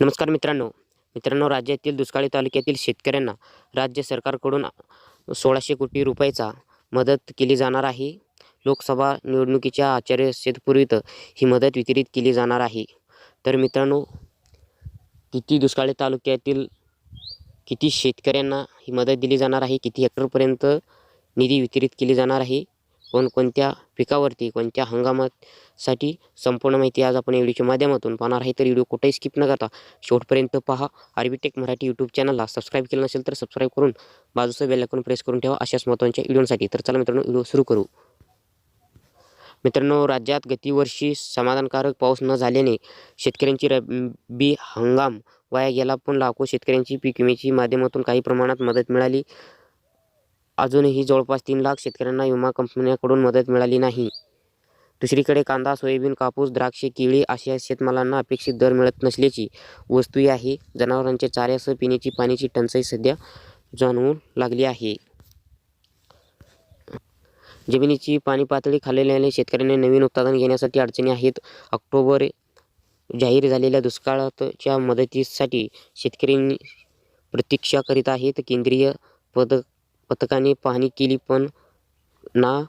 नमस्कार मित्रांनो. मित्रांनो राज्यातील दुष्काळी तालुक्यातील शेतकऱ्यांना राज्य सरकारकडून सोळाशे कोटी रुपयाचा मदत केली जाणार आहे. लोकसभा निवडणुकीच्या आचार्य शेतपूर्वीत ही मदत वितरित केली जाणार आहे. तर मित्रांनो किती दुष्काळी तालुक्यातील किती शेतकऱ्यांना ही मदत दिली जाणार आहे? किती हेक्टरपर्यंत निधी वितरित केली जाणार आहे? कोणकोणत्या पिकावरती कोणत्या हंगामासाठी संपूर्ण माहिती आज आपण या व्हिडिओच्या माध्यमातून पाहणार आहे. तर व्हिडिओ कुठेही स्किप न करता शेवटपर्यंत पहा. आरबीटेक मराठी यूट्यूब चॅनलला सबस्क्राईब केलं नसेल तर सबस्क्राईब करून बाजूचं बेल प्रेस करून ठेवा. अशाच महत्त्वाच्या व्हिडिओसाठी तर चला मित्रांनो व्हिडिओ सुरू करू. मित्रांनो राज्यात गतीवर्षी समाधानकारक पाऊस न झाल्याने शेतकऱ्यांची रब्बी हंगाम वाया गेला. पण लाखो शेतकऱ्यांची पीक विम्याची माध्यमातून काही प्रमाणात मदत मिळाली. अजूनही जवळपास तीन लाख शेतकऱ्यांना विमा कंपन्यांकडून मदत मिळाली नाही. दुसरीकडे कांदा सोयाबीन कापूस द्राक्षे केळी अशा शेतमालांना अपेक्षित दर मिळत नसल्याची वस्तूही आहे. जनावरांच्या चाऱ्यासह पिण्याची पाण्याची टंचाई सध्या जाणवू लागली आहे. जमिनीची पाणी पातळी खाल्लेल्याने शेतकऱ्यांनी नवीन उत्पादन घेण्यासाठी अडचणी आहेत. ऑक्टोबर जाहीर झालेल्या दुष्काळातच्या मदतीसाठी शेतकरी प्रतीक्षा करीत आहेत. केंद्रीय पदक पथकाने पाहणी केली पण ना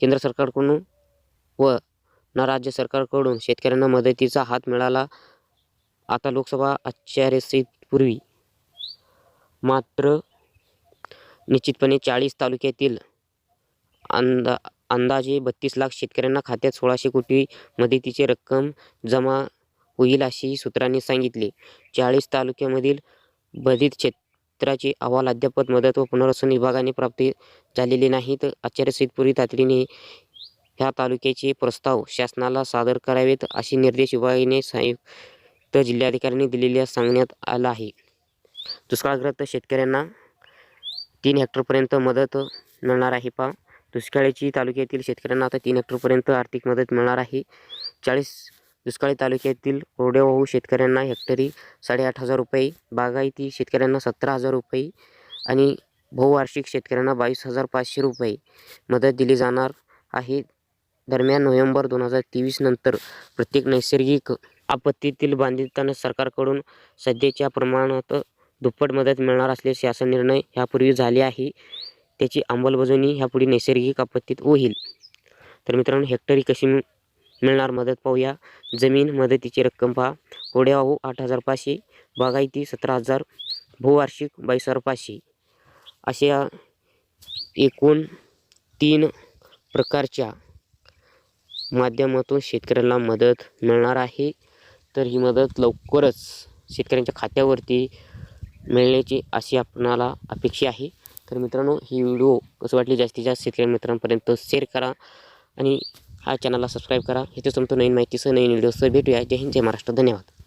केंद्र सरकारकडून व ना राज्य सरकारकडून शेतकऱ्यांना मदतीचा हात मिळाला. आता लोकसभा आचारसंहितेपूर्वी मात्र निश्चितपणे चाळीस तालुक्यातील अंदा अंदाजे बत्तीस लाख शेतकऱ्यांना खात्यात सोळाशे कोटी मदतीची रक्कम जमा होईल अशी सूत्रांनी सांगितले. चाळीस तालुक्यामधील बाधित क्षेत्राचे अहवाल अद्याप मदत व पुनर्वसन विभागाने प्राप्त झालेले नाहीत आचारसंहितेपूर्वी तातडीने ह्या तालुक्याचे प्रस्ताव शासनाला सादर करावेत असे निर्देश विभागाने संयुक्त जिल्हाधिकाऱ्यांनी दिलेल्या सांगण्यात आलं आहे. दुष्काळग्रस्त शेतकऱ्यांना तीन हेक्टरपर्यंत मदत मिळणार आहे पा दुष्काळाची तालुक्यातील शेतकऱ्यांना आता तीन हेक्टरपर्यंत आर्थिक मदत मिळणार आहे. चाळीस दुष्काळी तालुक्यातील कोरडेवाहू शेतकऱ्यांना हेक्टरी साडेआठ हजार रुपये बागायती शेतकऱ्यांना सतरा हजार रुपये आणि बहुवार्षिक शेतकऱ्यांना बावीस हजार पाचशे रुपये मदत दिली जाणार आहे. दरम्यान नोव्हेंबर दोन हजार तेवीस नंतर प्रत्येक नैसर्गिक आपत्तीतील बांधितांना सरकारकडून सध्याच्या प्रमाणात दुप्पट मदत मिळणार असल्याचे शासन निर्णय ह्यापूर्वी झाले आहे. त्याची अंमलबजावणी ह्यापुढे नैसर्गिक आपत्तीत होईल. तर मित्रांनो हेक्टरी कशी मिळ- मिळणार मदत पाहूया. जमीन मदतीची रक्कम पहा. कोड्यावाहू आठ हजार पाचशे. बागायती सतरा हजार. भूवार्षिक बावीस हजार पाचशे. अशा एकूण तीन प्रकारच्या माध्यमातून शेतकऱ्याला मदत मिळणार आहे. तर ही मदत लवकरच शेतकऱ्यांच्या खात्यावरती मिळण्याची अशी आपणाला अपेक्षा आहे. तर मित्रांनो ही व्हिडिओ कसं वाटली जास्तीत जास्त शेतकरी मित्रांपर्यंत शेअर करा. आणि हा चॅनलला सबस्क्राईब करा. ह्याच्या तुमचं नवीन माहितीसह नवीन व्हिडिओसह भेटूया. जय हिंद जय महाराष्ट्र. धन्यवाद.